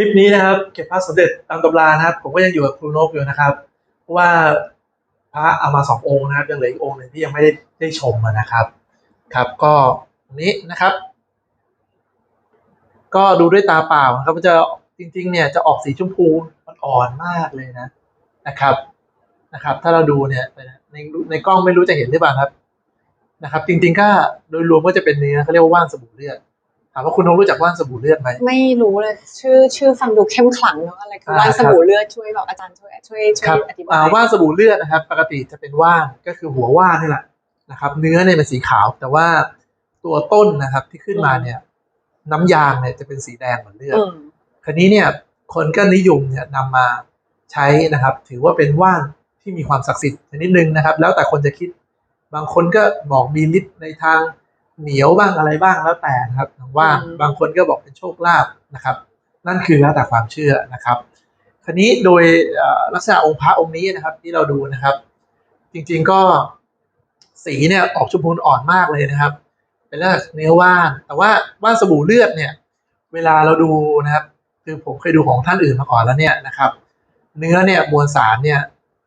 คลิปนี้นะครับ เก็บพระสมเด็จตามตำรานะครับ ผมก็ยังอยู่กับครูนกอยู่นะครับ เพราะว่าพระเอามาสององค์นะครับ ยังเหลืออีกองค์หนึ่งที่ยังไม่ได้ได้ชมนะครับ ครับ ก็ตรงนี้นะครับ ก็ดูด้วยตาเปล่านะครับมันจะจริง ๆ เนี่ยจะออกสีชมพูอ่อนมากเลยนะนะครับนะครับ ถ้าเราดูเนี่ยในในกล้องไม่รู้จะเห็นหรือเปล่าครับนะครับ จริง ๆ ก็โดยรวมก็จะเป็นเนื้อเขาเรียกว่าว่านสบู่เลือด ถามว่าคุณนกรู้จักว่านสบู่เลือดไหม ไม่รู้เลย ชื่อชื่อฟังดูเข้มขลังเนาะอะไรคืออ่าว่านครับสบู่เลือดช่วยแบบอาจารย์ช่วยช่วยช่วครัยบอธิบาอ่ายว่านสบู่เลือดนะครับ ปกติจะเป็นว่านก็คือหัวว่านนี่แหละนะครับ เนื้อเนี่ยเป็นสีขาว แต่ว่าตัวต้นนะครับที่ขึ้นมาเนี่ย น้ำยางเนี่ยจะเป็นสีแดงเหมือนเลือดอืมคราวนี้เนี่ยคนก็นิยมเนี่ยนำมาใช้นะครับ ถือว่าเป็นว่านที่มีความศักดิ์สิทธิ์ชนิดหนึ่งนะครับ แล้วแต่คนจะคิดบางคนก็บอกมีฤทธิ์ในทาง เหนียวบ้างอะไรบ้างแล้วแต่นะครับทางว่านบางคนก็บอกเป็นโชคลาภนะครับ นั่นคือแล้วแต่ความเชื่อนะครับคราวนี้โดยเอ่อลักษณะองค์พระองค์นี้นะครับ ที่เราดูนะครับ จริงๆก็สีเนี่ยออกชมพูอ่อนมากเลยนะครับ เป็นลักษณะเนื้อว่าน แต่ว่าว่านสบู่เลือดเนี่ย เวลาเราดูนะครับ คือผมเคยดูของท่านอื่นมาก่อนแล้วเนี่ยนะครับ เนื้อเนี่ยมวลสารเนี่ย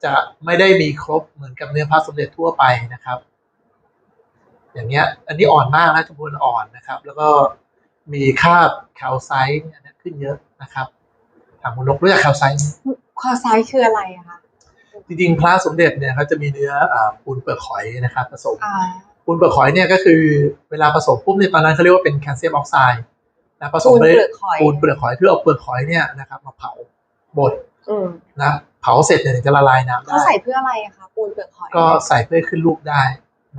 จะไม่ได้มีครบเหมือนกับเนื้อพระสมเด็จทั่วไปนะครับ อย่างเงี้ย อันนี้อ่อนมากนะชมพูอ่อนนะครับ แล้วก็มีคราบแคลไซต์เนี่ยขึ้นเยอะนะครับถามคุณนกรู้จักแคลไซต์ไหมคอซ้ายคืออะไรอะคะจริงๆพระสมเด็จเนี่ยเขาจะมีเนื้ออ่าปูนเปลือกหอยนะครับผสมอ่าปูนเปลือกหอยเนี่ยก็คือเวลาผสมปุ๊บในยตอนนั้นเขาเรียกว่าเป็นแคลเซียมออกไซด์นะผสมปูนไปเปลือกหอยปูนเปลือกหอยเพื่อเอาเปลือกหอยเนี่ยนะครับมาเผาบดอืมนะเผาเสร็จเนี่ยถึงจะละลายน้ำเขาได้ใส่เพื่ออะไรอะคะปูนเปลือกหอยก็ใส่เพื่อให้ขึ้นรูปได้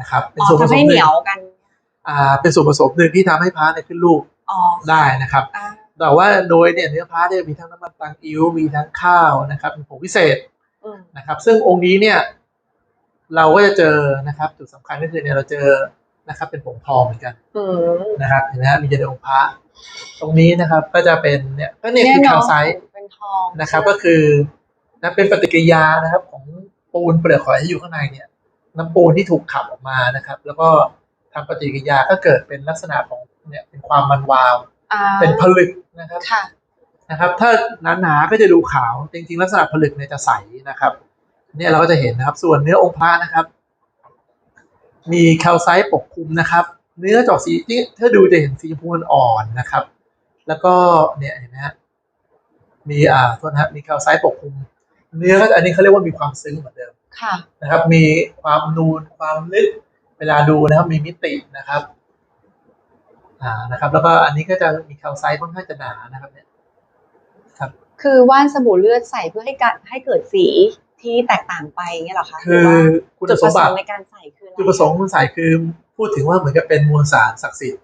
นะครับเป็นอ๋อส่วนผทำสมให้หเหนึ่นีงยวกันอ่าเป็นส่วนผสมหนึ่งที่ทำให้พระเนี่ยขึ้นรูปอ๋อได้นะครับอ่าแต่ว่าโดยเนี่ยเนื้อพระเนี่ยมีทั้งน้ำมันตังอิ้วมีทั้งข้าวนะครับมีผงพิเศษอืมนะครับ ซึ่งองค์นี้เนี่ย เราก็จะเจอนะครับ จุดสำคัญก็คือเนี่ยเราเจอนะครับ เป็นผงทองเหมือนกันอืมนะครับเห็นไหมฮะมีเจดีย์องค์พระตรงนี้นะครับก็จะเป็นเนี่ยก็เนี่ยคือเนแคลอะไซต์เป็นทองนะครับ ก็คือนะเป็นปฏิกิริยานะครับ ของปูนเปลือกหอยที่อยู่ข้างในเนี่ย น้ำปูนที่ถูกขับออกมานะครับ แล้วก็ทำปฏิกิริยาก็เกิดเป็นลักษณะของเนี่ยเป็นความมันวาวอ่าเป็นผลึกนะครับค่ะนะครับ ถ้าหนาๆก็จะดูขาวจริงๆ ลักษณะผลึกเนี่ยจะใสนะครับเนี่ยเราก็จะเห็นนะครับ ส่วนเนื้อองค์พระนะครับ มีแคลไซต์ปกคลุมนะครับ เนื้อจอกสีที่ถ้าดูจะเห็นสีชมพูอ่อนๆนะครับ แล้วก็เนี่ยเห็นไหมฮะมีอ่าโทษนะครับมีแคลไซต์ปกคลุม เนื้อก็อันนี้เขาเรียกว่ามีความซึ้งเหมือนเดิมค่ะนะครับ มีความนูนความลึกเวลาดูนะครับ มีมิตินะครับอ่านะครับ แล้วก็อันนี้ก็จะมีแคลไซต์ค่อนข้างจะหนานะครับเนี่ยครับ คือว่านสบู่เลือดใส่เพื่อให้การให้เกิดสีที่แตกต่างไปเงี้ยเหรอคะคือหรืว่าคุณจุดสปมระสบังติค์ในการใส่คืออะไรจุดประสงค์ของคุณสายคือพูดถึงว่าเหมือนกับเป็นมวลสารศักดิ์สิทธิ์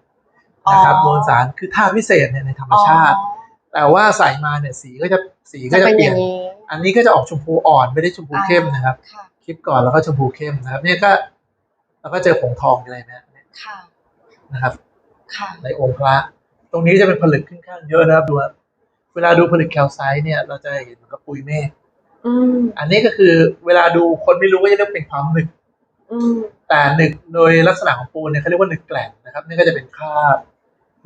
นะครับมวลสารคือธาตุพิเศษเนี่ยในธรรมชาติอ๋อแต่ว่าใส่มาเนี่ยสีก็จะสีก็จะจะเป็นเปอลี่ยนย่างนี้ อันนี้ก็จะออกชมพูอ่อนไม่ได้ชมพูเข้มนะครับค่ะคลิปก่อนแล้วก็ชมพูเข้มนะครับ เนี่ยก็เราก็เจอผงทองอะไรนะเนี่ยค่ะนะครับค่ะในองค์พระ ตรงนี้จะเป็นผลึกค่อนข้างเยอะนะครับดูว่าเวลาดูผลึกแคลไซต์เนี่ย เราจะเห็นเหมือนกับปุยเมฆอืมอันนี้ก็คือเวลาดูคนไม่รู้ก็จะเรียกเป็นความหนึกอืมแต่หนึกโดยลักษณะของปูนเนี่ยเขาเรียกว่าหนึกแกล่งนะครับ นี่ก็จะเป็นคราบ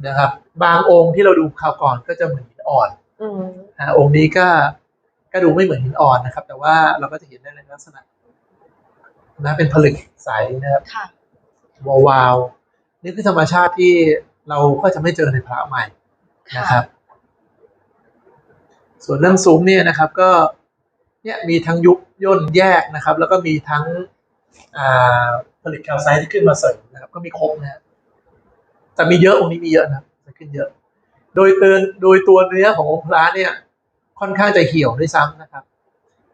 นะครับ บางองค์ที่เราดูคราวก่อนก็จะเหมือนหินอ่อนอืมนะองค์นี้ก็ ก็ดูไม่เหมือนหินอ่อนนะครับ แต่ว่าเราก็จะเห็นได้ในลักษณะนะเป็นผลึกใสนะครับค่ะวาวๆนี่คือธรรมชาติที่เราก็จะไม่เจอในพระใหม่นะครับ ส่วนเรื่องซุ้มเนี่ยนะครับ ก็เนี่ยมีทั้งยุบย่นแยกนะครับ แล้วก็มีทั้งอ่าผลิตแคลไซต์ที่ขึ้นมาเสริมนะครับ ก็มีครบนะฮะแต่มีเยอะองค์นี้มีเยอะนะครับจะขึ้นเยอะ โดยเกินโดยตัวเนื้อขององค์พระเนี่ย ค่อนข้างจะเหี่ยวด้วยซ้ำนะครับ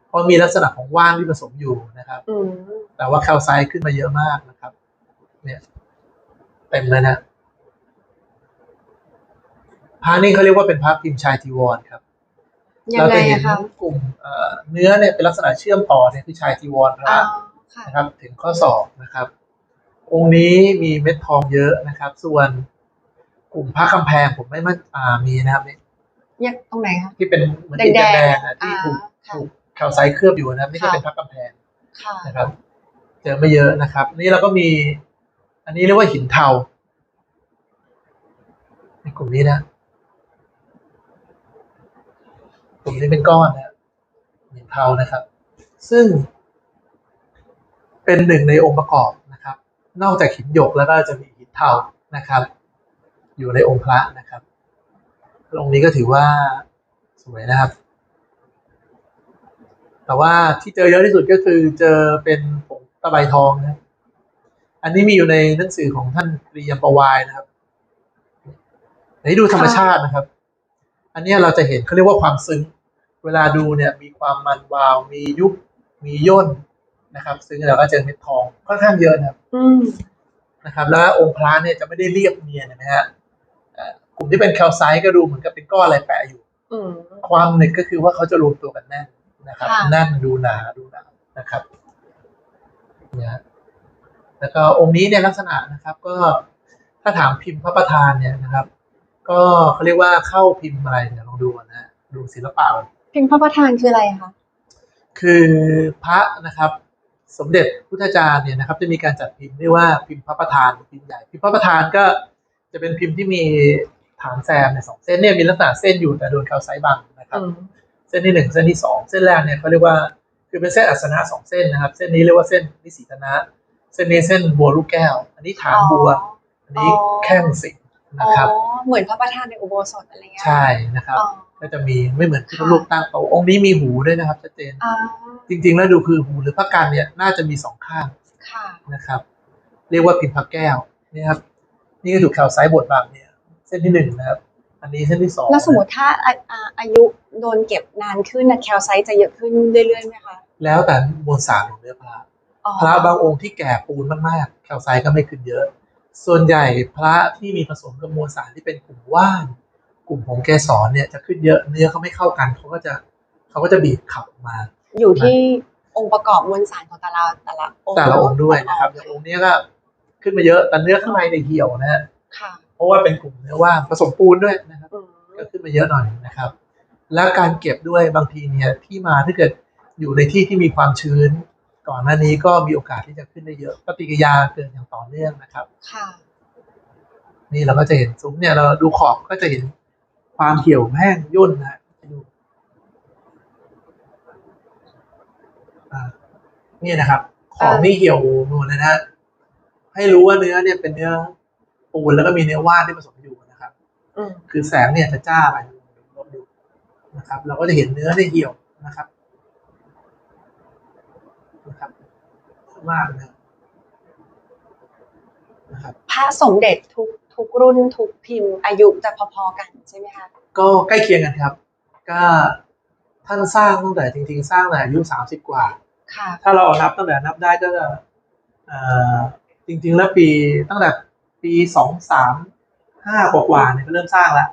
เพราะมีลักษณะของว่านที่ผสมอยู่นะครับอืมแต่ว่าแคลไซต์ขึ้นมาเยอะมากนะครับ เนี่ยเต็มเลยนะพระนี่เขาเรียกว่าเป็นพระพิมพ์ชายจีวรครับยังเราไงจะเห็นอะคะกลุ่มเอ่อเนื้อเนี่ยเป็นลักษณะเชื่อมต่อเนี่ยคือชายจีวรพอ๋ระอค่ะนะครับ ถึงข้อศอกนะครับ องค์นี้มีเม็ดทองเยอะนะครับ ส่วนกลุ่มพระคำแพงผมไม่มั่นอ่ามีนะครับนี่ แยกตรงไหนคะ ที่เป็นเหมือนติดแดงๆแดงๆอะที่อ่าถูกค่ะ ถูกแคลไซต์เคลือบอยู่นะครับนี่ก็ค่ะเป็นพระกำแพงค่ะ นะครับ เจอไม่เยอะนะครับ นี่เราก็มี อันนี้เรียกว่าหินเทาในกลุ่มนี้นะกลุ่มนี้เป็นก้อนนะหินเทานะครับ ซึ่ง เป็นหนึ่งในองค์ประกอบนะครับ นอกจากหินหยกแล้วก็จะมีหินเทานะครับ อยู่ในองค์พระนะครับ องค์นี้ก็ถือว่าสวยนะครับ แต่ว่าที่เจอเยอะที่สุดก็คือเจอเป็นผงตะไบทองนะครับอันนี้มีอยู่ในหนังสือของท่านปรียมประวายนะครับไหนดูธรรมชาตินะครับ อันเนี้ยเราจะเห็นเขาเรียกว่าความซึ้ง เวลาดูเนี่ยมีความมันวาว มียุบ มีย่นนะครับ ซึ่งเราก็เจอเม็ดทองค่อนข้างเยอะนะครับอืมนะครับ แล้วองค์พระเนี่ยจะไม่ได้เรียบเนียนนะฮะเอ่อ กลุ่มที่เป็นแคลไซต์ก็ดูเหมือนกับเป็นก้อนอะไรแปะอยู่อืมความหนึ่งก็คือว่าเขาจะรวมตัวกันแน่นนะครับค่ะแน่นดูหนาดูหนานะครับเนี่ยฮะแล้วก็องค์นี้เนี่ยลักษณะนะครับ ก็ถ้าถามพิมพ์พระประธานเนี่ยนะครับ ก็เขาเรียกว่าเข้าพิมพ์อะไรเนี่ยลองดูก่อนนะฮะดูศิลปะก่อนพิมพ์พระประธานคืออะไรคะคือพระนะครับ สมเด็จพุทธจารย์เนี่ยนะครับ จะมีการจัดพิมพ์เรียกว่าพิมพ์พระประธานพิมพ์ใหญ่พิมพ์พระประธานก็จะเป็นพิมพ์ที่มี ฐานแซมในยสองเส้นเนี่ยมีลักษณะเส้นอยู่แต่โดนแคลไซต์บังนะครับอืมเส้นที่หนึ่งเส้นที่สองเส้นแรกเนี่ยเขาเรียกว่าคือเป็นเส้นอัสนะสองเส้นนะครับ เส้นนี้เรียกว่าเส้นนิสีธนะ เส้นนี้เส้นบัวลูกแก้ว อันนี้ฐานบัว อันนี้แข้งสิงห์อ๋อนะครับเหมือนพระประธานในอุโบสถอะไรเงี้ยใช่นะครับอ๋อก็จะมีไม่เหมือนที่รูปตั้งโตะองค์นี้มีหูด้วยนะครับชัดเจนอ่าจริง ๆ แล้วดูคือหูหรือพระกันเนี่ยน่าจะมีสองข้างค่ะนะครับ เรียกว่าพิมพ์พระแก้วนี่ครับนี่ก็ถูกแคลไซต์บดบังเนี่ย เส้นที่หนึ่งนะครับ อันนี้เส้นที่สองแล้วสมมติถ้าอาอ่าอายุโดนเก็บนานขึ้นนะแคลไซต์จะเยอะขึ้นเรื่อยๆไหมคะ แล้วแต่มวลสารของเนื้อพระอ๋อพระบางองค์ที่แก่ปูนมากๆ แคลไซต์ก็ไม่ขึ้นเยอะ ส่วนใหญ่พระที่มีผสมกับมวลสารที่เป็นกลุ่มว่าน กลุ่มผงแกสรเนี่ยจะขึ้นเยอะเนื้อเขาไม่เข้ากันเขาก็จะเขาก็จะบีบขับออกมา อยู่ที่องค์ประกอบมวลสารของแต่ละแต่ละองค์แต่ละองค์ด้วยนะครับอย่างองค์เนี้ยก็ขึ้นมาเยอะแต่เนื้อข้างในในยเหี่ยวนะฮะค่ะ เพราะว่าเป็นกลุ่มเนื้อว่านผสมปูนด้วยนะครับอืมก็ขึ้นมาเยอะหน่อยนะครับ แล้วการเก็บด้วยบางทีเนี่ยที่มาถ้าเกิดอยู่ในที่ที่มีความชื้น ก่อนหน้านี้ก็มีโอกาสที่จะขึ้นได้เยอะปฏิกิริยาเกิดอย่างต่อเนื่องนะครับค่ะนี่เราก็จะเห็นซุ้มเนี่ยเราดูขอบก็จะเห็นความเหี่ยวแห้งย่นนะดูอ่านี่นะครับ ของนี่เหี่ยวหมดเลยนะฮะให้รู้ว่าเนื้อเนี่ยเป็นเนื้อ ปูนแล้วก็มีเนื้อว่านที่ผสมอยู่นะครับอืมคือแสงเนี่ยจะจ้าไปลดดูนะครับ เราก็จะเห็นเนื้อได้เหี่ยวนะครับนะครับมากนะนะครับพระสมเด็จทุกทุกรุ่นทุกพิมพ์อายุจะพอๆกันใช่ไหมคะก็ใกล้เคียงกันครับ ก็ท่านสร้างตั้งแต่จริง ๆ สร้างแต่อายุสามสิบกว่าค่ะถ้าเราเอานับตั้งแต่นับได้ก็จะเอ่อจริง ๆ แล้วปีตั้งแต่ ปีสองสามห้ากว่าๆเนี่ยก็เริ่มสร้างแล้ว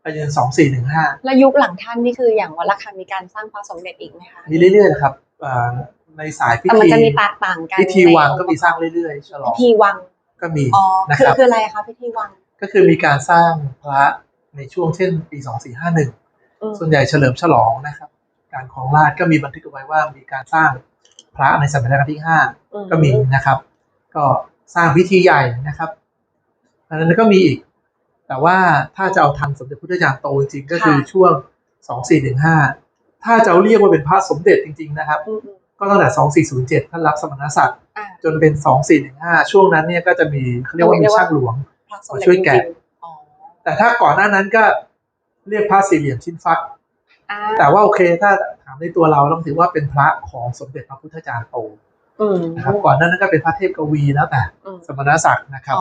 ไปจนสองสี่หนึ่งห้าแล้วยุคหลังท่านนี่คืออย่างวัดระฆังมีการสร้างพระสมเด็จอีกไหมคะมีเรื่อยๆนะครับเอ่อในสายพิแต่มันธีจะมีแตกต่างกันพิธีวังในก็มีสร้างเรื่อยๆฉลอพิงธีวังก็มีอ๋อนะคือครับคืออะไรคะพิธีวัง ก็คือมีการสร้างพระในช่วงเช่น ปีสองสี่ห้าหนึ่งอืมส่วนใหญ่เฉลิมฉลองนะครับ การของราชก็มีบันทึกเอาไว้ว่ามีการสร้างพระในสมัยรัชกาลที่ห้าอืก็มีนะครับ ก็สร้างพิธีใหญ่นะครับ อันนั้นก็มีอีก แต่ว่าถ้าจะเอาทันสมเด็จพุทธจารย์โตจริงๆก็คือช่วงสองสี่หนึ่งห้าถ้าจะเอาเรียกว่าเป็นพระสมเด็จจริง ๆ นะครับอืมอืมก็ตั้งแต่สองสี่ศูนย์เจ็ดท่านรับสมณศักดิ์อ่าจนเป็นสองสี่หนึ่งห้าช่วงนั้นเนี่ยก็จะมีเขาเรียกว่ามีช่างหลวงพระสมเด็จมาช่วยแกะจริงๆอ๋อแต่ถ้าก่อนหน้านั้นก็เรียกพระสี่เหลี่ยมชิ้นฟักอ่าแต่ว่าโอเคถ้าถามในตัวเราต้องถือว่าเป็นพระของสมเด็จพระพุทธจารย์โตอืมนะครับก่อนหนานั้นก็เป็นพระเทพกวีแล้วแต่อืมสมณศักดิ์นะครับ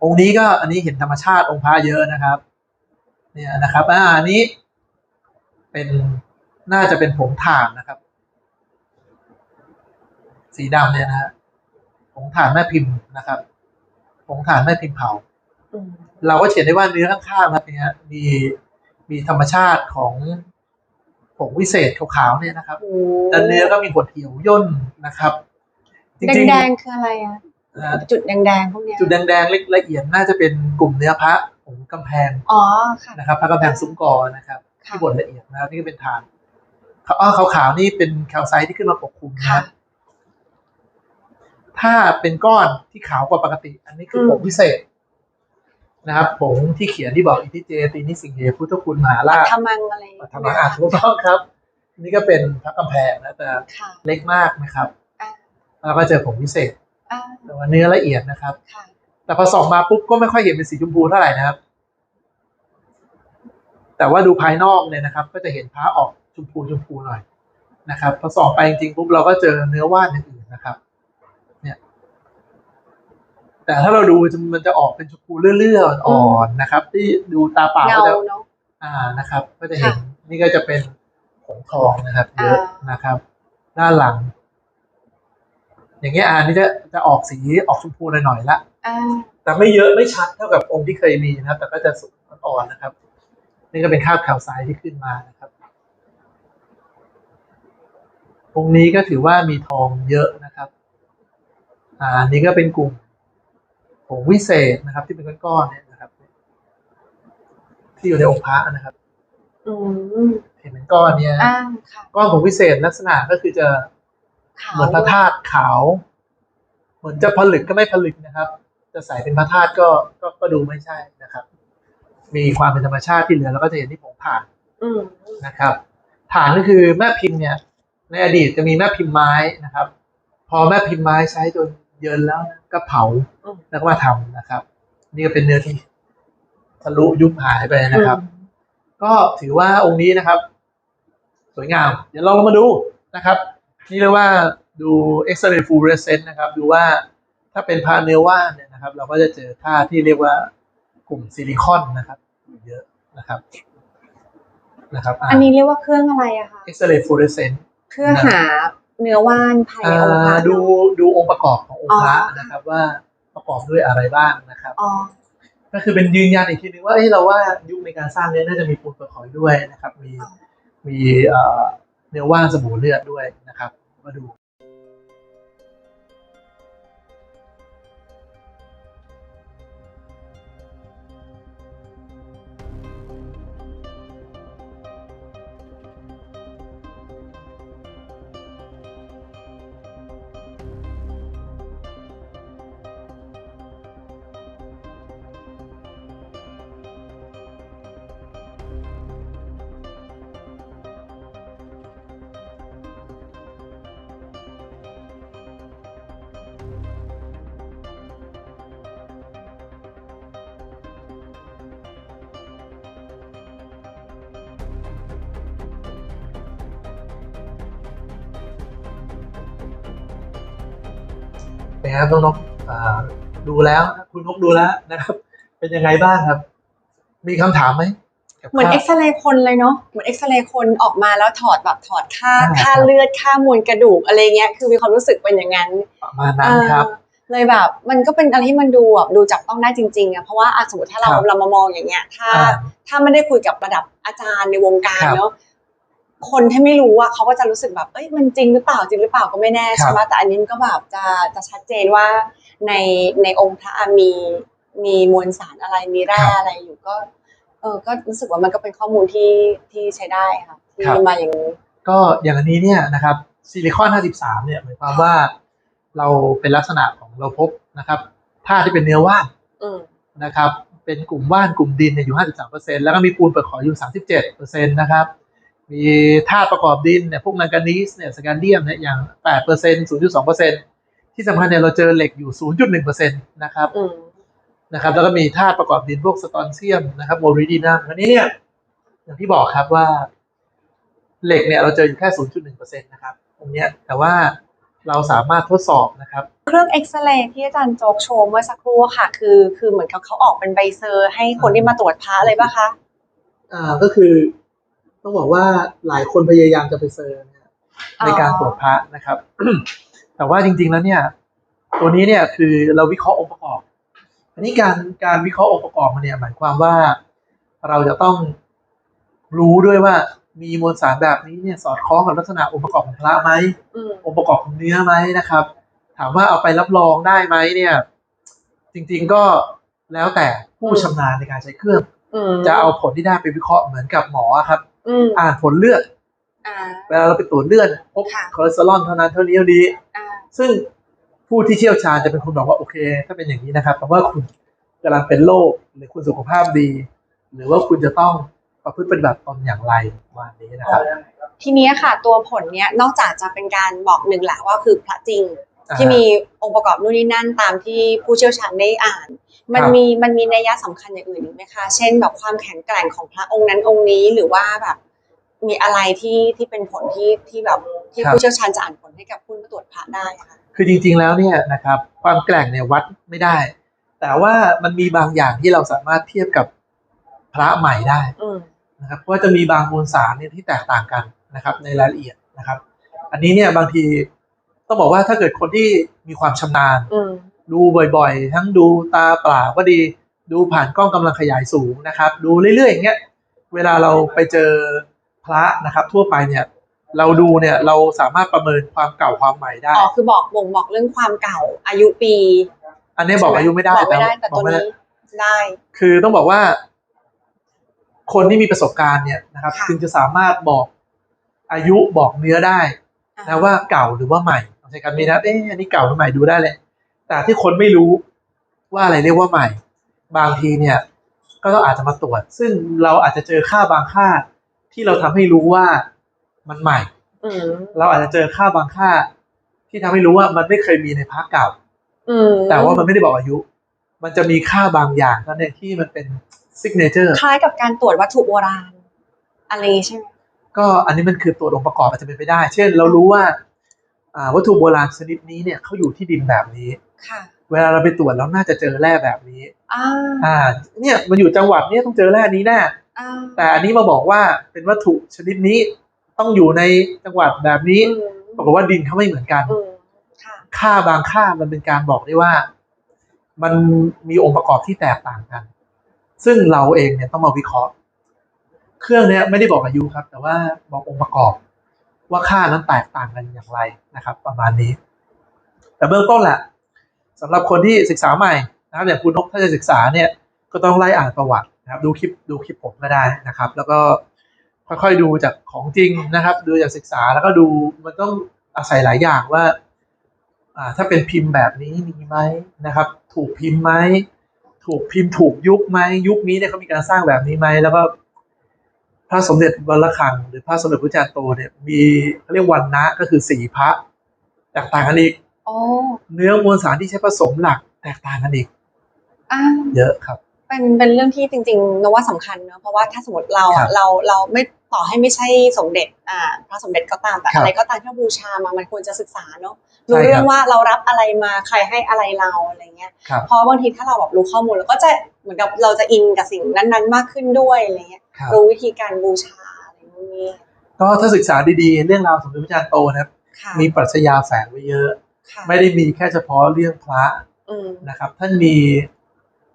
อ๋อค่ะองค์นี้ก็อันนี้เห็นธรรมชาติองค์พระเยอะนะครับ เนี่ยนะครับอ่าอันนี้ เป็นน่าจะเป็นผงถ่านนะครับ สีดำเนี่ยนะฮะผงถ่านแม่พิมพ์นะครับผงถ่านแม่พิมพ์เผาอืมเราก็เห็นได้ว่าเนื้อข้างๆครับเนี่ยมีมีธรรมชาติของผงวิเศษขาวๆเนี่ยนะครับโอ้แล้วเนื้อก็มีขดเหี่ยวย่นนะครับจแดริงงแดงๆคืออะไรอะๆนะ จุดแดงแดงๆพวกเนี้ยจุดแดงๆเล็กละเอียดน่าจะเป็นกลุ่มเนื้อพระผงกำแพงอ๋อค่ะนะครับพระกำแพงซุ้มกอนะครับค่ะที่บดละเอียดนะครับนี่ก็เป็นฐานอ๋อขาวๆนี่เป็นแคลไซต์ที่ขึ้นมาปกคลุมนะคค่ะรับถ้าเป็นก้อนที่ขาวกว่าปกติ อันนี้คือผงอืมพิเศษนะครับผงที่เขียนที่บอกอิทิเจตินิสิงเหพุทธคุณมหาปัราชทมังอะไรปัทมาอ่านถูกต้องครับ นี่ก็เป็นพระกำแพงนะแต่ค่ะเล็กมากนะครับอ่าแล้วก็เจอผงพิเศษอ่า แต่ว่าเนื้อละเอียดนะครับค่ะแต่พอส่องมาปุ๊บก็ไม่ค่อยเห็นเป็นสีชมพูเท่าไหร่นะครับ แต่ว่าดูภายนอกเนี่ยนะครับ ก็จะเห็นพระออกชมพูชมพูหน่อยนะครับ พอส่องไปจริงๆปุ๊บเราก็เจอเนื้อว่านอื่นๆนะครับ เนี่ย แต่ถ้าเราดูมันจะออกเป็นชมพูเลื่อยๆอ่อนๆนะครับ ที่ดูตาเปล่าเงาก็จะเนาะอ่านะครับ ก็จะเห็นค่ะนี่ก็จะเป็นผงทองนะครับ เยอะอ่านนะครับ ด้านหลัง อย่างเงี้ยอันนี้จะจะออกสีออกชมพูหน่อยๆละอ่าแต่ไม่เยอะไม่ชัดเท่ากับองค์ที่เคยมีนะครับ แต่ก็จะสุกอ่อนๆนะครับ นี่ก็เป็นข้าวแถวซ้ายที่ขึ้นมานะครับองค์นี้ก็ถือว่ามีทองเยอะนะครับอ่าอันนี้ก็เป็นกลุ่มผงวิเศษนะครับ ที่เป็นก้อนๆเนี่ยนะครับ ที่อยู่ในองค์พระนะครับอืมเห็นเป็นก้อนเนี่ยอ่าค่ะก้อนผงวิเศษลักษณะก็คือจะขาว เหมือนพระธาตุขาว เหมือนจะผลึกก็ไม่ผลึกนะครับจะใส่เป็นพระธาตุก็ก็ก็ดูไม่ใช่นะครับ มีความเป็นธรรมชาติที่เหลือเราก็จะเห็นที่ผงถ่านอืมนะครับฐานก็คือแม่พิมพ์เนี่ย ในอดีตจะมีแม่พิมพ์ไม้นะครับ พอแม่พิมพ์ไม้ใช้จนเยินแล้วก็เผาอืมแล้วก็มาทำนะครับ นี่ก็เป็นเนื้อที่ทะลุยุบหายไปนะครับ ก็ถือว่าองค์นี้นะครับ สวยงาม เดี๋ยวเราลองมาดูนะครับ นี่เรียกว่าดูเอ็กซเรย์ฟูเรสเซนต์นะครับ ดูว่าถ้าเป็นพาเนื้อว่านเนี่ยนะครับ เราก็จะเจอค่าที่เรียกว่ากลุ่มซิลิคอนนะครับอยู่เยอะนะครับนะครับ อันนี้เรียกว่าเครื่องอะไรอะคะเอ็กซเรย์ฟูเรสเซนต์เพื่อหาเนื้อว่านภายในองค์พระดูเนอะดูองค์ประกอบขององค์พระอ๋อนะครับ ว่าประกอบด้วยอะไรบ้างนะครับอ๋อก็คือเป็นยืนยันอีกทีนึงว่าเอ้ยเราว่ายุคในการสร้างเนี้น่าจะมีปูนประกอบด้วยนะครับ มีอ๋อมี เนื้อว่างสบู่เลือดด้วยนะครับ มาดู เป็นไงครับน้องนกอ่าดูแล้วคุณนกดูแล้วนะครับ เป็นยังไงบ้างครับ มีคำถามไหมกับเหมือนภาพเอ็กซเรย์คนเลยเนาะเหมือนเอ็กซเรย์คนออกมาแล้วถอดแบบถอดค่าอ่าค่าเลือดค่ามวลกระดูกอะไรเงี้ยคือมีความรู้สึกเป็นอย่างนั้นประมาณนั้นครับเออเลยแบบมันก็เป็นอะไรที่มันดูแบบดูจับต้องได้จริงๆอะเพราะว่าอะสมมติถ้าเราครับเรามามองอย่างเงี้ยถ้าอ่าถ้าไม่ได้คุยกับระดับอาจารย์ในวงการครับเนาะ คนที่ไม่รู้อะเขาก็จะรู้สึกแบบเอ้ยมันจริงหรือเปล่าจริงหรือเปล่าก็ไม่แน่ครับใช่ไหมแต่อันนี้มันก็แบบจะจะชัดเจนว่าในในองค์พระอะมีมีมวลสารอะไรมีแร่อะไรอยู่ก็ เออก็รู้สึกว่ามันก็เป็นข้อมูลที่ที่ใช้ได้ค่ะที่มาอย่างนี้ก็อย่างอันนี้เนี่ยนะครับซิลิคอน53เนี่ยหมายความว่าเราเป็นลักษณะของเราพบนะครับธาตุที่เป็นเนื้อว่านอืมนะครับ เป็นกลุ่มว่านกลุ่มดินเนี่ยอยู่ 53%แล้วก็มีปูนเปลือกหอยอยู่ 37%นะครับ มีธาตุประกอบดินเนี่ยพวกแมงกานีสเนี่ยสแกนเดียมเนี่ยอย่าง8% 0.2%ที่สำคัญเนี่ยเราเจอเหล็กอยู่0.1%นะครับอืมนะครับ แล้วก็มีธาตุประกอบดินพวกสตอนเซียมนะครับโมริดีนัมอันนี้เนี่ยอย่างที่บอกครับว่าเหล็กเนี่ยเราเจออยู่แค่ 0.1%นะครับ ตรงเนี้ย แต่ว่าเราสามารถทดสอบนะครับ เครื่องเอ็กซเรย์ที่อาจารย์โจ๊กโชว์เมื่อสักครู่อะค่ะ คือคือเหมือนกับเขาออกเป็นใบเซอร์ ให้คนที่มาตรวจพระเลยปะคะ อ่า ก็คือ ต้องบอกว่าหลายคนพยายามจะไปเซอร์เนี่ยอ๋อในการตรวจพระนะครับ แต่ว่าจริง ๆแล้วเนี่ย ตัวนี้เนี่ยคือเราวิเคราะห์องค์ประกอบ อันนี้การการวิเคราะห์องค์ประกอบมาเนี่ยหมายความว่าเราจะต้องรู้ด้วยว่ามีมวลสารแบบนี้เนี่ยสอดคล้องกับลักษณะองค์ประกอบของพระไหมอืมองค์ประกอบของเนื้อไหมนะครับ ถามว่าเอาไปรับรองได้ไหมเนี่ย จริง ๆก็แล้วแต่ผู้ชำนาญในการใช้เครื่องอืมจะเอาผลที่ได้ไปวิเคราะห์เหมือนกับหมอครับ อืม อ่านผลเลือดอ่า เวลาเราไปตรวจเลือดพบค่ะ คอเลสเตอรอลเท่านั้นเท่านี้เท่านี้ อ่า ซึ่งผู้ที่เชี่ยวชาญจะเป็นคนบอกว่าโอเค ถ้าเป็นอย่างนี้นะครับแต่ว่าคุณกำลังเป็นโรคหรือคุณสุขภาพดี หรือว่าคุณจะต้องประพฤติปฏิบัติตนอย่างไรประมาณนี้นะครับทีเนี้ยค่ะ ตัวผลเนี้ยนอกจากจะเป็นการบอกหนึ่งแหละว่าคือพระจริงอ่าที่มีองค์ประกอบนู่นนี่นั่นตามที่ผู้เชี่ยวชาญได้อ่าน มันครับมีมันมีนัยยะสำคัญอย่างอื่นอีกไหมคะ เช่นแบบความแข็งแกร่งของพระองค์นั้นองค์นี้หรือว่าแบบมีอะไรที่ที่เป็นผลที่ที่แบบที่ผู้เชี่ยวชาญจะอ่านผลให้กับผู้ตรวจพระได้ค่ะคือจริงๆแล้วเนี่ยนะครับความแกร่งเนี่ยวัดไม่ได้ แต่ว่ามันมีบางอย่างที่เราสามารถเทียบกับพระใหม่ได้อืมนะครับเพราะว่าจะมีบางมวลสารเนี่ยที่แตกต่างกันนะครับ ในรายละเอียดนะครับ อันนี้เนี่ยบางทีต้องบอกว่าถ้าเกิดคนที่มีความชำนาญอืม ดูบ่อยๆ ทั้งดูตาเปล่าก็ดี ดูผ่านกล้องกำลังขยายสูงนะครับ ดูเรื่อยๆอย่างเงี้ยเวลาเราไปเจอพระนะครับ ทั่วไปเนี่ยเราดูเนี่ยเราสามารถประเมินความเก่าความใหม่ได้อ๋อคือบอกบ่งบอกเรื่องความเก่าอายุปี อันนี้บอกอายุไม่ได้บอกไม่ได้แต่บตัอกวไม่ได้นี้ได้คือต้องบอกว่า คนที่มีประสบการณ์เนี่ยนะครับค่ะจึงจะสามารถบอกอายุบอกเนื้อได้นะว่าเก่าหรือว่าใหม่ใช้คำนี้นะเอ๊ะอันนี้เก่าหรือใหม่ดูได้เลย แต่ที่คนไม่รู้ว่าอะไรเรียกว่าใหม่ บางทีเนี่ย ก็ต้องอาจจะมาตรวจ ซึ่งเราอาจจะเจอค่าบางค่า ที่เราทำให้รู้ว่ามันใหม่อืมเราอาจจะเจอค่าบางค่า ที่ทำให้รู้ว่ามันไม่เคยมีในพระเก่าอืมแต่ว่ามันไม่ได้บอกอายุ มันจะมีค่าบางอย่างเท่านั้นที่มันเป็นซิกเนเจอร์คล้ายกับการตรวจวัตถุโบราณอะไรอย่างงี้ใช่ไหมก็อันนี้มันคือตัวองค์ประกอบอาจจะเป็นไปได้ เช่น เรารู้ว่าอ่า วัตถุโบราณชนิดนี้เนี่ยเขาอยู่ที่ดินแบบนี้ค่ะเวลาเราไปตรวจแล้วน่าจะเจอแร่แบบนี้อ่าอ่าเนี่ยมันอยู่จังหวัดเนี้ต้องเจอแร่นี้แน่อ่าแต่อันนี้มาบอกว่าเป็นวัตถุชนิดนี้ต้องอยู่ในจังหวัดแบบนี้อืมปรากฏว่าดินเขาไม่เหมือนกันอืมค่ะค่าบางค่ามันเป็นการบอกได้ว่า มันมีองค์ประกอบที่แตกต่างกัน ซึ่งเราเองเนี่ยต้องมาวิเคราะห์ เครื่องเนี้ยไม่ได้บอกอายุครับ แต่ว่าบอกองค์ประกอบ ว่าค่านั้นแตกต่างกันอย่างไรนะครับ ประมาณนี้ แต่เบื้องต้นแหละสำหรับคนที่ศึกษาใหม่นะครับอย่างคุณนกถ้าจะศึกษาเนี่ยก็ต้องไล่อ่านประวัตินะครับ ดูคลิปดูคลิปผมก็ได้นะครับ แล้วก็ค่อยๆดูจากของจริงนะครับ ดูจากศึกษาแล้วก็ดูมันต้องอาศัยหลายอย่างว่าอ่าถ้าเป็นพิมพ์แบบนี้มีไหมนะครับ ถูกพิมพ์ไหมถูกพิมพ์ถูกยุคไหมยุคนี้เนี่ยเขามีการสร้างแบบนี้ไหมแล้วก็ พระสมเด็จวัลละคัง หรือพระสมเด็จพระจารย์โตเนี่ยมีเขาเรียกวันนะก็คือสีพระแตกต่างกันอีกโอ้เนื้อมวลสารที่ใช้ผสมหลักแตกต่างกันอีกอ่าเยอะครับ เป็นเป็นเรื่องที่จริง ๆนว่าสำคัญเนอะเพราะว่าถ้าสมมติเราครัอะบเราเราไม่ ต่อให้ไม่ใช่สมเด็จอ่าพระสมเด็จก็ตามแต่ครับอะไรก็ตามที่เราบูชามามันควรจะศึกษาเนอะใช่รู้ครับเรื่องว่าเรารับอะไรมาใครให้อะไรเราอะไรเงี้ยครับเพราะบางทีถ้าเราแบบรู้ข้อมูลเราก็จะเหมือนกับเราจะอินกับสิ่งนั้นๆ มากขึ้นด้วยอะไรเงี้ยครับรู้วิธีการบูชาอะไรพวกนี้ก็ถ้าศึกษาดีๆ เรื่องราวสมเด็จพระจารย์โตนะครับค่ะมีปรัชญาแฝงไว้เยอะค่ะไม่ได้มีแค่เฉพาะเรื่องพระอืมนะครับ ท่านมี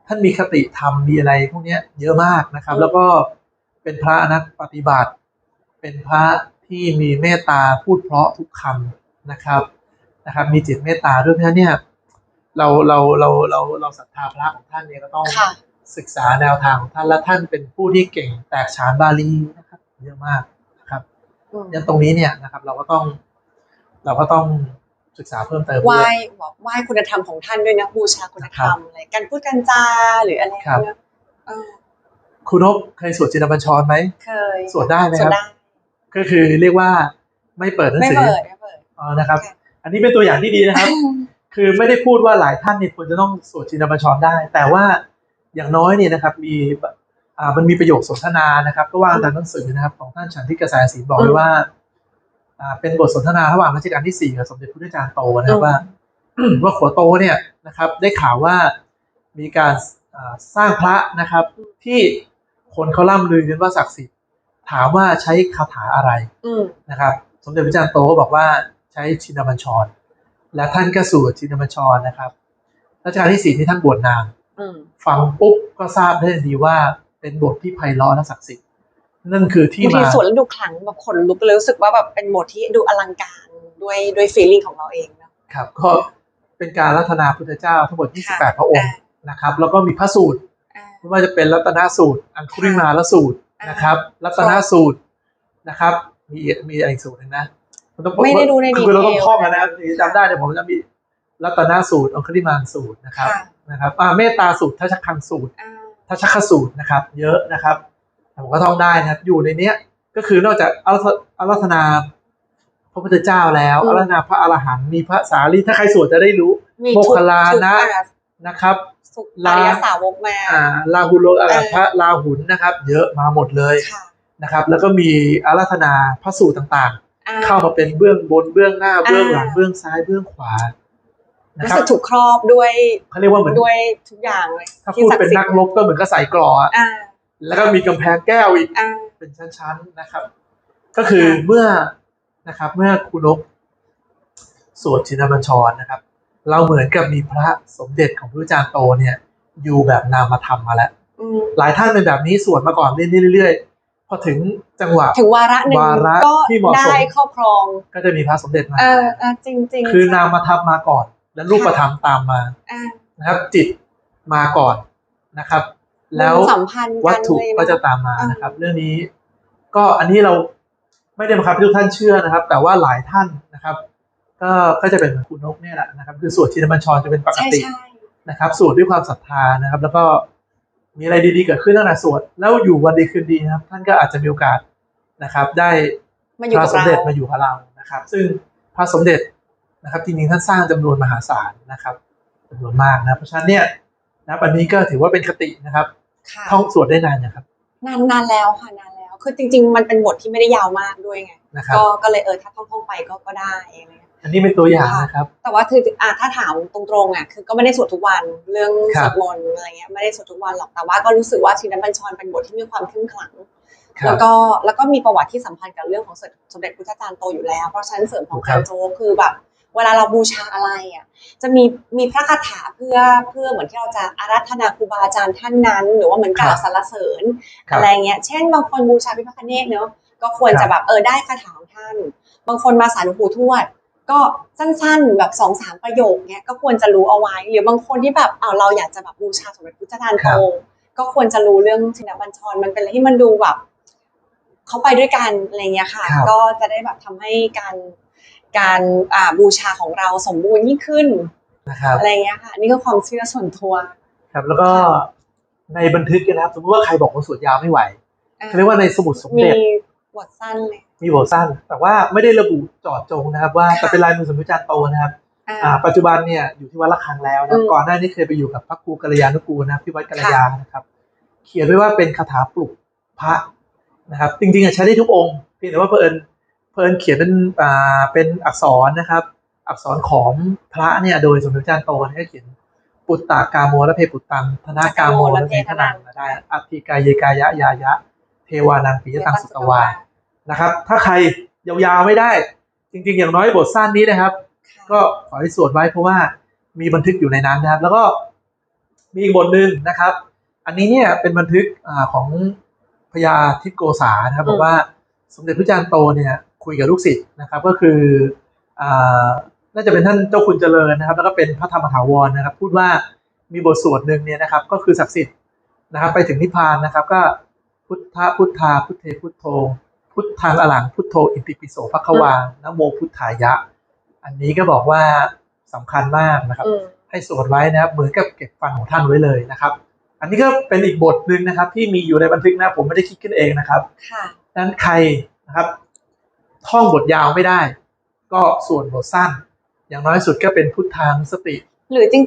ท่านมีคติธรรมมีอะไรพวกเนี้ยเยอะมากนะครับอืมแล้วก็ เป็นพระนักปฏิบัติ เป็นพระที่มีเมตตาพูดเพราะทุกคำนะครับนะครับ มีจิตเมตตาด้วยเพราะฉะนั้นเนี่ยเราเราเราเราเราศรัทธาพระของท่านเนี่ยก็ต้องค่ะศึกษาแนวทางของท่านและท่านเป็นผู้ที่เก่งแตกฉานบาลีนะครับเยอะมากนะครับอืมยันตรงนี้เนี่ยนะครับ เราก็ต้อง เราก็ต้องศึกษาเพิ่มเติมไหว้ด้วยบอกไหว้คุณธรรมของท่านด้วยนะบูชาคุณธรรมอะไรการพูดการจาหรืออะไรครับเงี้ยเออ คุณนกเคยสวดจินบัญชรไหมเคยสวดได้ไหมสควรัดบได้ก็คือเรียกว่าไม่เปิดหนังไม่สือเปิดไม่เปิดอ๋อนะครับค่ะอันนี้เป็นตัวอย่างที่ดีนะครับ คือไม่ได้พูดว่าหลายท่านเนี่ยควรจะต้องสวดจินบัญชรได้ แต่ว่าอย่างน้อยเนี่ยนะครับ มีอ่ามันมีประโยคสนทนานะครับ ก็ว่าตามหนังสือนะครับ ของท่านฉันทิกระแสศรีบอกไว้ว่าอ่า เป็นบทสนทนาระหว่างรัชกาลที่สี่กับสมเด็จพระพุทธจารย์โตนะครับว่าว่าขัวโตเนี่ยนะครับ ได้ข่าวว่ามีการอ่าสร้างพระนะครับที่ คนเขาล่ำลือกันว่าศักดิ์สิทธิ์ ถามว่าใช้คาถาอะไรอืมนะครับ สมเด็จพระจันทร์โตก็บอกว่าใช้ชินบัญชร และท่านก็สวดชินบัญชรนะครับรัชกาลที่สี่ที่ท่านบวชนานอืมฟังปุ๊บก็ทราบได้ทันทีว่าเป็นบทที่ไพเราะและศักดิ์สิทธิ์นั่นคือที่บางทีมาสวดแล้วดูขลังแบบขนลุกเลยรู้สึกว่าแบบเป็นบทที่ดูอลังการด้วยด้วยฟีลลิ่งของเราเองเนอะครับก็เป็นการรัตนาพุทธเจ้าทั้งหมดค่ะ28 พระองค์นะครับ แล้วก็มีพระสูตรอ่า ไม่ว่าจะเป็นรัตนสูตร อังคุริมาลสูตรอ่านนะครับ รัตนสูตรนะครับ มีมีอะไรอีกสูตรหนึงนะนต้องไม่ได้ดูในคือเราต้องดีเทลท่องกันนะถึงจะจำได้เนี่ยผมจะมีรัตนสูตรอังคุริมาลสูตรนะครับค่ะนะครับอ่าเมตตาสูตรทัชคังสูตรอ่าทัชคสูตรนะครับ เยอะนะครับผมก็ท่องได้นะครับอยู่ในเนี้ยก็คือนอกจากอารัธอารัธนาพระพุทธเจ้าแล้วอารัธนาพระอรหันต์มีพระสารีถ้าใครสวดจะได้รู้มีโมคชุดคัลลาชุดนะอ่านะครับ สุขลาอริยสาวกมาอ่าลาหุโลอาเออพระลาหุนนะครับ เยอะมาหมดเลยค่ะนะครับ แล้วก็มีอารัธนาพระสูตรต่างอ่ๆเข้ามาเป็นเบื้องบนเบื้องหน้าเบื้องหลังอ่าเบื้องซ้ายเบื้องขวานะรู้ครับสึกถูกครอบด้วยเขาเรียกว่าเหมือนด้วยทุกอย่างเลยถ้าที่พูดศักเป็นดิ์สิทนักธิ์รบก็เหมือนก็ใส่กรออะอ่าแล้วก็มีกำแพงแก้วอีกอ่าเป็นชั้นๆนะครับ ก็คือค่ะเมื่อนะครับ เมื่อครูนกสวดชินบัญชรนะครับ เราเหมือนกับมีพระสมเด็จของพระอาจารย์โตเนี่ย อยู่แบบนามธรรมมาแล้วอืมหลายท่านเป็นแบบนี้สวดมาก่อนเรื่อยๆพอถึงจังหวะถึงวาระหนึ่งวาระก็ที่เหมาะสมได้ครอบครอง ก็จะมีพระสมเด็จมาเออเออจริงจริงคือนามธรรมมาก่อน แล้วรูปธรรมตามมาอ่านะครับ จิตมาก่อนนะครับ แล้วสัมพันธ์วักัตนถุเลยก็จะเนาะตามมาอ่านนะครับ เรื่องนี้ ก็อันนี้เราไม่ได้บังคับให้ทุกท่านเชื่อนะครับ แต่ว่าหลายท่านนะครับ ก็ก็จะเป็นเหมือนคุณนกเนี่ยแหละนะครับ คือสวดชินบัญชรจะเป็นปกใช่ติใช่นะครับสวดด้วยความศรัทธานะครับ แล้วก็มีอะไรดีๆเกิดขึ้นตั้งแต่สวดแล้วอยู่วันดีคืนดีนะครับ ท่านก็อาจจะมีโอกาสนะครับ ได้มาอยู่พระกับสมเด็จเรามาอยู่กับเรานะครับ ซึ่งพระสมเด็จนะครับจริงๆท่านสร้างจำนวนมหาศาลนะครับจำนวนมากนะเพราะฉะนั้นเนี่ยนะครับอันนี้ก็ถือว่าเป็นคตินะครับค่ะท่องสวดได้นานนะครับนานนานแล้วค่ะนานแล้วคือจริง ๆ มันเป็นบทที่ไม่ได้ยาวมากด้วยไงนะครับก็ก็เลยเออถ้าท่องท่องๆไปก็ก็ได้อะไรเงี้ย อันนี้เป็นตัวอย่างนะครับ แต่ว่าคืออะถ้าถามตรงๆอะคือก็ไม่ได้สวดทุกวันเรื่องคสรับวดมนต์อะไรเงี้ยไม่ได้สวดทุกวันหรอกแต่ว่าก็รู้สึกว่าชินบัญชรเป็นบทที่มีความเข้มขลังครัแล้วบก็แล้วก็มีประวัติที่สัมพันธ์กับเรื่องของสมเด็จพุทธจารย์โตอยู่แล้ว เพราะฉะนั้นเสริมของครักาบรโจคือแบบ เวลาเราบูชาอะไรอะจะมีมีพระคาถาเพื่อเพื่อเหมือนที่เราจะอารัธนาครูบาอาจารย์ท่านนั้น หรือว่าเหมือนกล่าวสรรเสริญครับอะไรเงี้ยเช่นบางคนบูชาพระพิฆเนศเนอะก็ควรครัจะบแบบเออได้คาถาของท่าน บางคนมาสายหลวงปู่ทวด ก็สั้นๆแบบสองสามประโยคเนี้ยก็ควรจะรู้เอาไว้ หรือบางคนที่แบบเอาเราอยากจะแบบบูชาสมเด็จพุทธทานครัโตบก็ควรจะรู้เรื่องชินบัญชรมันเป็นอะไรที่มันดูแบบเขาไปด้วยกันอะไรเงี้ยค่ะครับก็จะได้แบบทำให้การการอ่าบูชาของเราสมบูรณ์ยิ่งขึ้นนะครับอะไรเงี้ยค่ะ นี่ก็ความเชื่อส่วนตัว ครับแล้วก็ในบันทึกนะครับสมมติว่าใครบอกว่าสวดยาวไม่ไหวอะเขาเรียกว่าในสมุดสมมีเด็จบทสั้นเลย มีบทสั้น แต่ว่าไม่ได้ระบุเจาะจงนะครับ ว่าค่ะแต่เป็นลายมือสมเด็จจารย์โตนะครับอ่าอ่าปัจจุบันเนี่ยอยู่ที่วัดละคังแล้วนะอืมก่อนหน้านี้เคยไปอยู่กับพระครูกัลยาณกูลนะครับที่วัดกัลยานะครับ เขียนไว้ว่าเป็นคาถาปลุกพระนะครับ จริงๆอะใช้ได้ทุกองค์เพียงแต่ว่าเพอิญเพอิญเขียนเป็นอ่าเป็นอักษรนะครับ อักษรของพระเนี่ยโดยสมเด็จจารย์โตเนี่ยก็เขียนปุตตากาโมและเพปุตตังธนากาโมและเพทนังได้อัตถิกายเยกายะยายะ เทวานังปิยตังสุตวา นะครับ ถ้าใครยาวๆไม่ได้ จริง ๆ อย่างน้อยบทสั้นนี้นะครับค่ะก็ขอให้สวดไว้เพราะว่ามีบันทึกอยู่ในนั้นนะครับ แล้วก็มีอีกบทหนึ่งนะครับ อันนี้เนี่ยเป็นบันทึกอาของพญาทิพโกษานะครับบอกว่าสมเด็จพระจารย์โตเนี่ยคุยกับลูกศิษย์นะครับ ก็คืออ่าน่าจะเป็นท่านเจ้าคุณเจริญนะครับ แล้วก็เป็นพระธรรมถาวรนะครับ พูดว่ามีบทสวดหนึ่งเนี่ยนะครับ ก็คือศักดิ์สิทธิ์นะครับ ไปถึงนิพพานนะครับ ก็พุทธพุทธาพุทเทพุทโธ พุทธังอลังพุทโธอิติปิโสภควานะโมพุทธายะ อันนี้ก็บอกว่าสำคัญมากนะครับอืมให้สวดไว้นะครับ เหมือนกับเก็บฟังของท่านไว้เลยนะครับ อันนี้ก็เป็นอีกบทหนึ่งนะครับ ที่มีอยู่ในบันทึกนะผมไม่ได้คิดขึ้นเองนะครับค่ะดังนั้นใครนะครับ ท่องบทยาวไม่ได้ ก็ส่วนบทสั้น อย่างน้อยสุดก็เป็นพุทธานุสติหรือจริ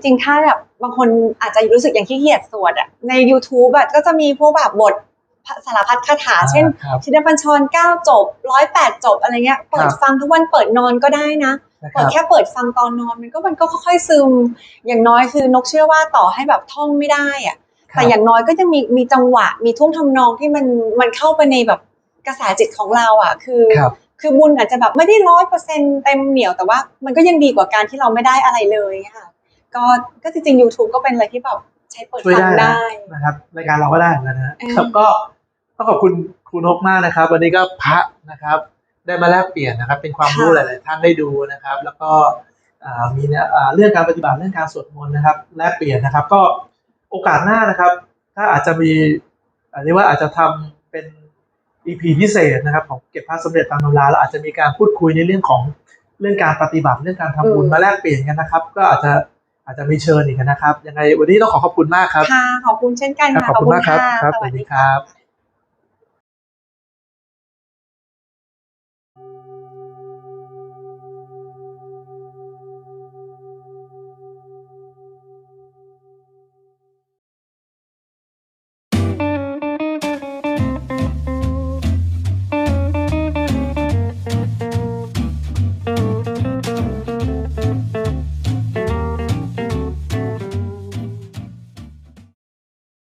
งๆถ้าแบบบางคนอาจจะรู้สึกอย่างขี้เกียจสวดอะใน YouTube อะก็จะมีพวกแบบบทสารพัดคาถา เช่นครับชินบัญชรเก้าจบร้อยแปดจบอะไรเงี้ยเปิดครับฟังทุกวันเปิดนอนก็ได้นะนะคเปิรัดบแค่เปิดฟังตอนนอนมันก็มันก็ค่อยๆซึม อย่างน้อยคือนกเชื่อว่าต่อให้แบบท่องไม่ได้อะแต่อย่างน้อยก็จะมีมีจังหวะมีท่วงทำนองที่มันมันเข้าไปในแบบกระแสจิตของเราอะ คือครับคือบุญอาจจะแบบไม่ได้ร้อยเปอร์เซ็นเต็มเหนียวแต่ว่ามันก็ยังดีกว่าการที่เราไม่ได้อะไรเลยค่ะก็ก็จริงๆ YouTube ก็เป็นอะไรที่แบบใช้เปิดช่วยฟังได้ได้นะครับรายการเราก็ได้เหมือนกันนะอืมครับก็ ต้องขอบคุณครูนกมากนะครับ วันนี้ก็พระนะครับ ได้มาแลกเปลี่ยนนะครับ เป็นความรู้หลาย ๆ ท่านได้ดูนะครับ แล้วก็อ่ามีเนี่ยอ่าเรื่องการปฏิบัติเรื่องการสวดมนต์นะครับ แลกเปลี่ยนนะครับ ก็โอกาสหน้านะครับ ถ้าอาจจะมีอ่าเรียกว่าอาจจะทำเป็น EP พิเศษนะครับ ของเก็บพระสมเด็จตามตำราแล้วอาจจะมีการพูดคุยในเรื่องของเรื่องการปฏิบัติเรื่องการทำบุญอืมมาแลกเปลี่ยนกันนะครับ ก็อาจจะอาจจะมีเชิญอีกนะครับ ยังไงวันนี้ต้องขอขอบคุณมากครับค่ะขอบคุณเช่นกันครับค่ะขอบคุณมากครับะครับสสวัวัสสดีดีคค่ะรับ